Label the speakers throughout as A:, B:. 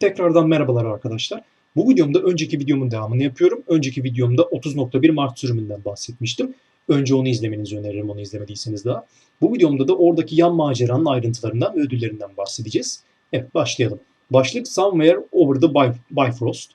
A: Tekrardan merhabalar arkadaşlar. Bu videomda önceki videomun devamını yapıyorum. Önceki videomda 30.1 Mart sürümünden bahsetmiştim. Önce onu izlemenizi öneririm onu izlemediyseniz daha. Bu videomda da oradaki yan maceranın ayrıntılarından ve ödüllerinden bahsedeceğiz. Evet başlayalım. Başlık Somewhere Over the Bifrost.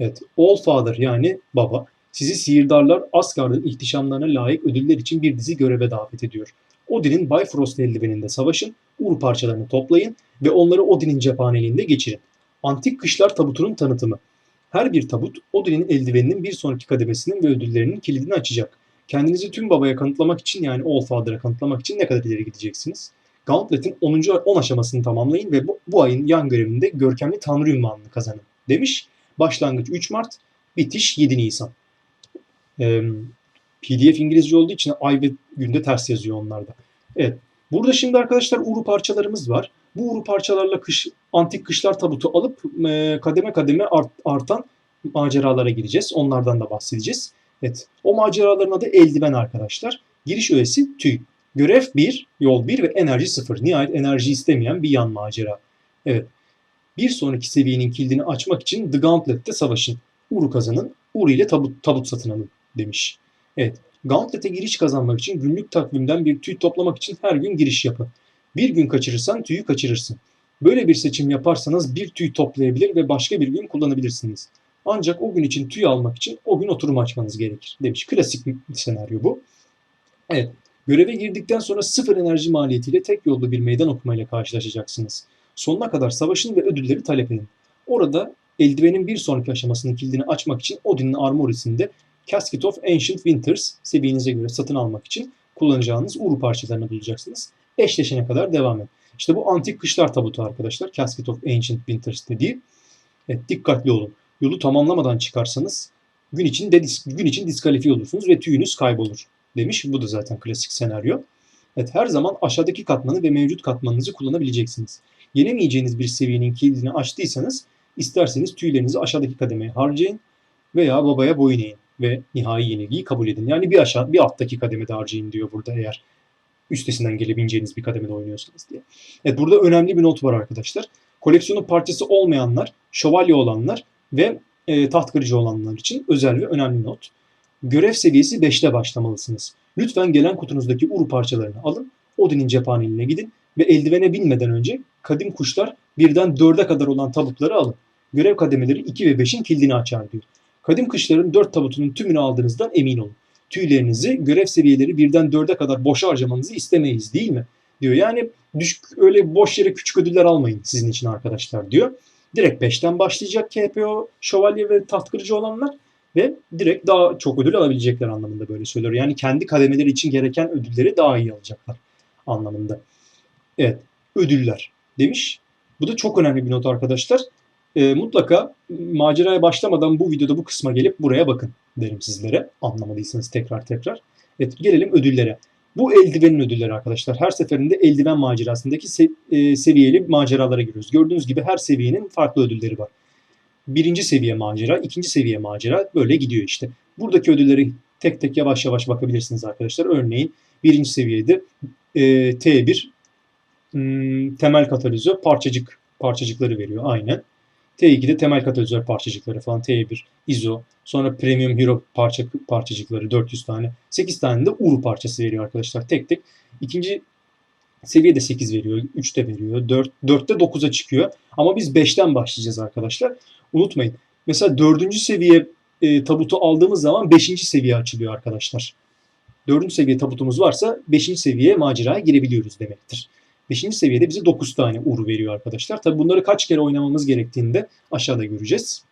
A: Evet, All Father yani baba sizi sihirdarlar Asgard'ın ihtişamlarına layık ödüller için bir dizi göreve davet ediyor. Odin'in Bifrost eldiveninde savaşın, Ur parçalarını toplayın ve onları Odin'in cephaneliğinde geçirin. Antik Kışlar tabutunun tanıtımı. Her bir tabut Odin'in eldiveninin bir sonraki kademesinin ve ödüllerinin kilidini açacak. Kendinizi tüm babaya kanıtlamak için yani Allfather'a kanıtlamak için ne kadar ileri gideceksiniz? Gauntlet'in 10. 10 aşamasını tamamlayın ve bu, bu ayın yan görevinde görkemli Tanrı ünvanını kazanın demiş. Başlangıç 3 Mart, bitiş 7 Nisan. Ee, PDF İngilizce olduğu için ay ve günde ters yazıyor onlarda. Evet. Burada şimdi arkadaşlar uru parçalarımız var. Bu uru parçalarla kış, antik kışlar tabutu alıp e, kademe kademe art, artan maceralara gireceğiz. Onlardan da bahsedeceğiz. Evet. O maceraların adı eldiven arkadaşlar. Giriş öğesi tüy. Görev 1, yol 1 ve enerji 0. Nihayet enerji istemeyen bir yan macera. Evet. Bir sonraki seviyenin kilidini açmak için The Gauntlet'te savaşın. Uru kazanın, Uru ile tabut, tabut satın alın demiş. Evet. Gauntlet'e giriş kazanmak için günlük takvimden bir tüy toplamak için her gün giriş yapın. Bir gün kaçırırsan tüyü kaçırırsın. Böyle bir seçim yaparsanız bir tüy toplayabilir ve başka bir gün kullanabilirsiniz. Ancak o gün için tüy almak için o gün oturum açmanız gerekir demiş. Klasik bir senaryo bu. Evet. Göreve girdikten sonra sıfır enerji maliyetiyle tek yollu bir meydan okumayla karşılaşacaksınız. Sonuna kadar savaşın ve ödülleri talep edin. Orada eldivenin bir sonraki aşamasının kilidini açmak için Odin'in armorisinde Casket of Ancient Winters seviyenize göre satın almak için kullanacağınız uru parçalarını bulacaksınız. Eşleşene kadar devam et. İşte bu antik kışlar tabutu arkadaşlar. Casket of Ancient Winters dediği. Evet, dikkatli olun. Yolu tamamlamadan çıkarsanız gün için de gün için diskalifiye olursunuz ve tüyünüz kaybolur demiş. Bu da zaten klasik senaryo. Evet, her zaman aşağıdaki katmanı ve mevcut katmanınızı kullanabileceksiniz. Yenemeyeceğiniz bir seviyenin kilidini açtıysanız isterseniz tüylerinizi aşağıdaki kademeye harcayın veya babaya boyun eğin ve nihai yenilgiyi kabul edin. Yani bir aşağı bir alttaki kademede harcayın diyor burada eğer üstesinden gelebileceğiniz bir kademede oynuyorsanız diye. Evet burada önemli bir not var arkadaşlar. Koleksiyonun parçası olmayanlar, şövalye olanlar ve e, taht kırıcı olanlar için özel ve önemli not. Görev seviyesi 5'te başlamalısınız. Lütfen gelen kutunuzdaki uru parçalarını alın, Odin'in cephaneliğine gidin ve eldivene binmeden önce kadim kuşlar birden 4'e kadar olan tabutları alın. Görev kademeleri 2 ve 5'in kilidini açar diyor. Kadim kışların 4 tabutunun tümünü aldığınızdan emin olun. Tüylerinizi görev seviyeleri birden 4'e kadar boşa harcamanızı istemeyiz değil mi? Diyor. Yani düşük, öyle boş yere küçük ödüller almayın sizin için arkadaşlar diyor. Direkt 5'ten başlayacak KPO, şövalye ve taht kırıcı olanlar ve direkt daha çok ödül alabilecekler anlamında böyle söylüyor. Yani kendi kademeleri için gereken ödülleri daha iyi alacaklar anlamında. Evet, ödüller demiş. Bu da çok önemli bir not arkadaşlar. E, mutlaka maceraya başlamadan bu videoda bu kısma gelip buraya bakın derim sizlere. Anlamadıysanız tekrar tekrar. Evet gelelim ödüllere. Bu eldivenin ödülleri arkadaşlar. Her seferinde eldiven macerasındaki se- e, seviyeli maceralara giriyoruz. Gördüğünüz gibi her seviyenin farklı ödülleri var. Birinci seviye macera, ikinci seviye macera böyle gidiyor işte. Buradaki ödülleri tek tek yavaş yavaş bakabilirsiniz arkadaşlar. Örneğin birinci seviyede e, T1 hmm, temel katalizör parçacık parçacıkları veriyor aynen. T2'de temel katalizör parçacıkları falan. T1 ISO. Sonra Premium Hero parça, parçacıkları 400 tane. 8 tane de Uru parçası veriyor arkadaşlar tek tek. İkinci seviyede 8 veriyor. 3'te veriyor. 4, 4'te 9'a çıkıyor. Ama biz 5'ten başlayacağız arkadaşlar. Unutmayın. Mesela 4. seviye e, tabutu aldığımız zaman 5. seviye açılıyor arkadaşlar. 4. seviye tabutumuz varsa 5. seviyeye maceraya girebiliyoruz demektir. 5. seviyede bize 9 tane ur veriyor arkadaşlar. Tabi bunları kaç kere oynamamız gerektiğini de aşağıda göreceğiz.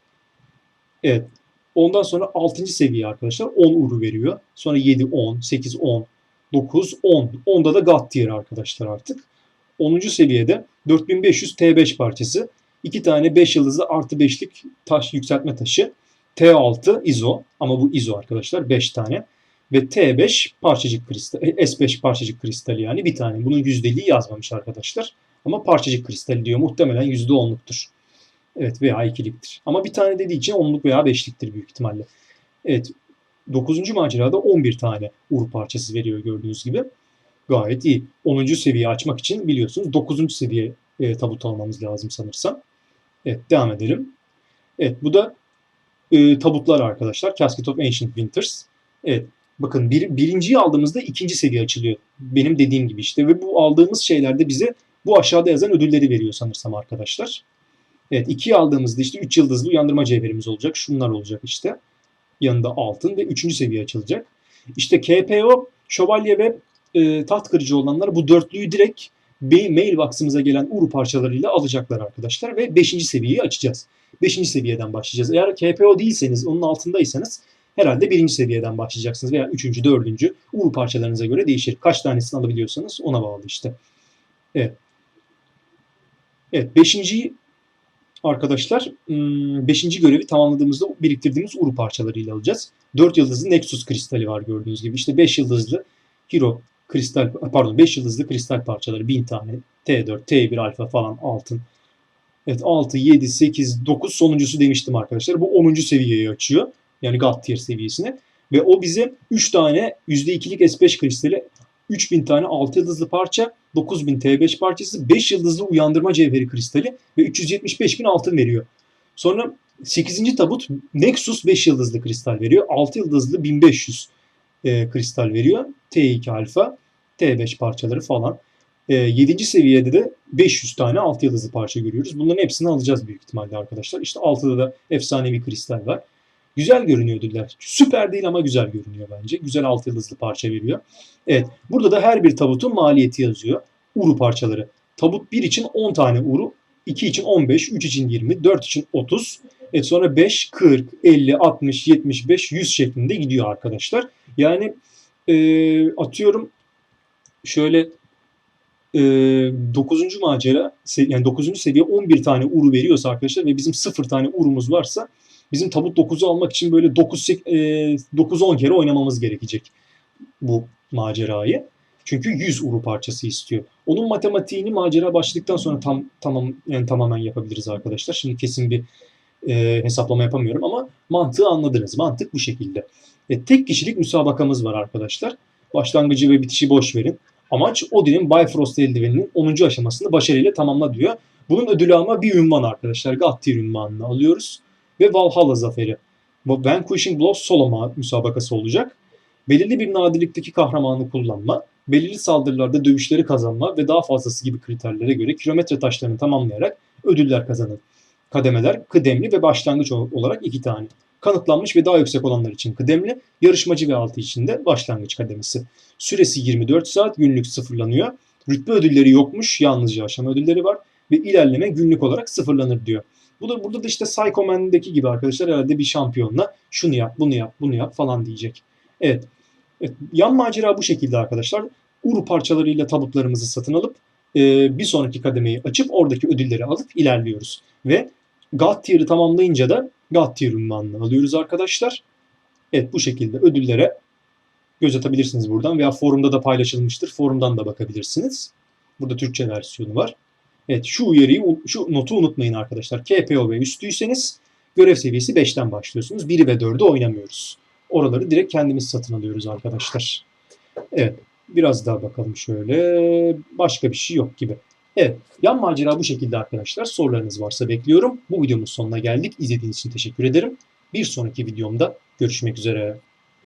A: Evet. Ondan sonra 6. seviye arkadaşlar 10 uru veriyor. Sonra 7, 10, 8, 10, 9, 10. 10'da da God tier arkadaşlar artık. 10. seviyede 4500 T5 parçası. 2 tane 5 yıldızlı artı 5'lik taş yükseltme taşı. T6 ISO ama bu ISO arkadaşlar 5 tane ve T5 parçacık kristal, e, S5 parçacık kristali yani bir tane. Bunun yüzdeliği yazmamış arkadaşlar. Ama parçacık kristali diyor. Muhtemelen %10'luktur. Evet veya ikiliktir. Ama bir tane dediği için 10'luk veya 5'liktir büyük ihtimalle. Evet 9. macerada 11 tane ur parçası veriyor gördüğünüz gibi. Gayet iyi. 10. seviye açmak için biliyorsunuz 9. seviye e, tabut almamız lazım sanırsam. Evet devam edelim. Evet bu da e, tabutlar arkadaşlar. Casket of Ancient Winters. Evet bakın bir, birinciyi aldığımızda ikinci seviye açılıyor. Benim dediğim gibi işte ve bu aldığımız şeylerde bize bu aşağıda yazan ödülleri veriyor sanırsam arkadaşlar. Evet ikiyi aldığımızda işte 3 yıldızlı uyandırma cevherimiz olacak. Şunlar olacak işte. Yanında altın ve üçüncü seviye açılacak. İşte KPO, şövalye ve e, taht kırıcı olanlar bu dörtlüyü direkt mailbox'ımıza gelen uru parçalarıyla alacaklar arkadaşlar ve 5. seviyeyi açacağız. 5. seviyeden başlayacağız. Eğer KPO değilseniz, onun altındaysanız herhalde 1. seviyeden başlayacaksınız veya 3. 4. uru parçalarınıza göre değişir. Kaç tanesini alabiliyorsanız ona bağlı işte. Evet. Evet, 5. arkadaşlar 5. görevi tamamladığımızda biriktirdiğimiz uru parçalarıyla alacağız. 4 yıldızlı Nexus kristali var gördüğünüz gibi. İşte 5 yıldızlı Hero kristal pardon 5 yıldızlı kristal parçaları 1000 tane. T4, T1 alfa falan altın. Evet 6, 7, 8, 9 sonuncusu demiştim arkadaşlar. Bu 10. seviyeyi açıyor. Yani God tier seviyesine. Ve o bize 3 tane %2'lik S5 kristali, 3000 tane 6 yıldızlı parça, 9000 T5 parçası, 5 yıldızlı uyandırma cevheri kristali ve 375 bin altın veriyor. Sonra 8. tabut Nexus 5 yıldızlı kristal veriyor. 6 yıldızlı 1500 e, kristal veriyor. T2 alfa, T5 parçaları falan. E, 7. seviyede de 500 tane 6 yıldızlı parça görüyoruz. Bunların hepsini alacağız büyük ihtimalle arkadaşlar. İşte 6'da da efsanevi kristal var. Güzel görünüyor ödüller. Süper değil ama güzel görünüyor bence. Güzel 6 yıldızlı parça veriyor. Evet. Burada da her bir tabutun maliyeti yazıyor. Uru parçaları. Tabut 1 için 10 tane uru, 2 için 15, 3 için 20, 4 için 30. Evet sonra 5, 40, 50, 60, 75, 100 şeklinde gidiyor arkadaşlar. Yani e, atıyorum şöyle e, 9. macera yani 9. seviye 11 tane uru veriyorsa arkadaşlar ve bizim 0 tane urumuz varsa bizim tabut 9'u almak için böyle 9 e, 9-10 kere oynamamız gerekecek bu macerayı. Çünkü 100 uru parçası istiyor. Onun matematiğini macera başladıktan sonra tam tamam yani tamamen yapabiliriz arkadaşlar. Şimdi kesin bir e, hesaplama yapamıyorum ama mantığı anladınız. Mantık bu şekilde. E, tek kişilik müsabakamız var arkadaşlar. Başlangıcı ve bitişi boş verin. Amaç Odin'in Bifrost eldiveninin 10. aşamasını başarıyla tamamla diyor. Bunun ödülü ama bir ünvan arkadaşlar. Gattir ünvanını alıyoruz. Ve Valhalla zaferi. Bu Vanquishing Blows solo müsabakası olacak. Belirli bir nadirlikteki kahramanı kullanma, belirli saldırılarda dövüşleri kazanma ve daha fazlası gibi kriterlere göre kilometre taşlarını tamamlayarak ödüller kazanın. Kademeler kıdemli ve başlangıç olarak iki tane. Kanıtlanmış ve daha yüksek olanlar için kıdemli, yarışmacı ve altı için de başlangıç kademesi. Süresi 24 saat günlük sıfırlanıyor. Rütbe ödülleri yokmuş, yalnızca aşama ödülleri var ve ilerleme günlük olarak sıfırlanır diyor. Bu da burada da işte Psycho Man'deki gibi arkadaşlar herhalde bir şampiyonla şunu yap, bunu yap, bunu yap falan diyecek. Evet. evet. Yan macera bu şekilde arkadaşlar. Uru parçalarıyla tabutlarımızı satın alıp e, bir sonraki kademeyi açıp oradaki ödülleri alıp ilerliyoruz. Ve God tier'ı tamamlayınca da God tier ünvanını alıyoruz arkadaşlar. Evet bu şekilde ödüllere göz atabilirsiniz buradan veya forumda da paylaşılmıştır. Forumdan da bakabilirsiniz. Burada Türkçe versiyonu var. Evet şu uyarıyı, şu notu unutmayın arkadaşlar. KPO ve üstüyseniz görev seviyesi 5'ten başlıyorsunuz. 1'i ve 4'ü oynamıyoruz. Oraları direkt kendimiz satın alıyoruz arkadaşlar. Evet biraz daha bakalım şöyle. Başka bir şey yok gibi. Evet, yan macera bu şekilde arkadaşlar. Sorularınız varsa bekliyorum. Bu videomuz sonuna geldik. İzlediğiniz için teşekkür ederim. Bir sonraki videomda görüşmek üzere.